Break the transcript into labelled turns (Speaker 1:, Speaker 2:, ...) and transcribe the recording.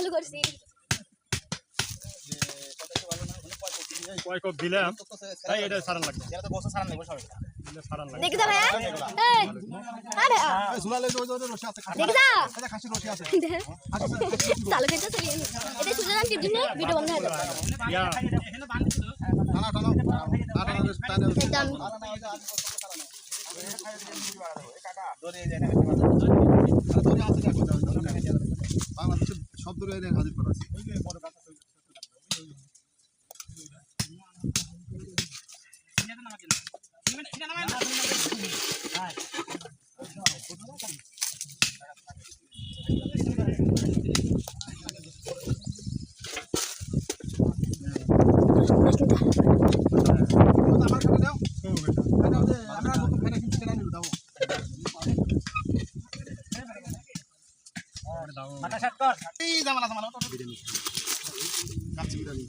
Speaker 1: চালু করছি
Speaker 2: কয় কপ দিলাম তাই এটা সারান লাগবে
Speaker 3: এটা তো বসে সারান লাগবে সবাই
Speaker 1: দেখি যা ভাইয়া এই আরে আ,
Speaker 3: ঝুলালে ওই রশি আছে খাসি
Speaker 1: যা
Speaker 3: এটা খাসি রশি আছে
Speaker 1: দেখ। চালু করতে চলি এটা সুযোগ আনটির জন্য ভিডিও বন্ধ হয়ে যাবে
Speaker 2: ইয়া
Speaker 3: টানা টানা টানা টানা
Speaker 1: এটা আমি
Speaker 3: বাংলাদেশের সব এনে হাজির করা আছে আমার
Speaker 2: মাথা সাত কর।
Speaker 3: এই জামালা জামালা কাচ্চি বিরিয়ানি।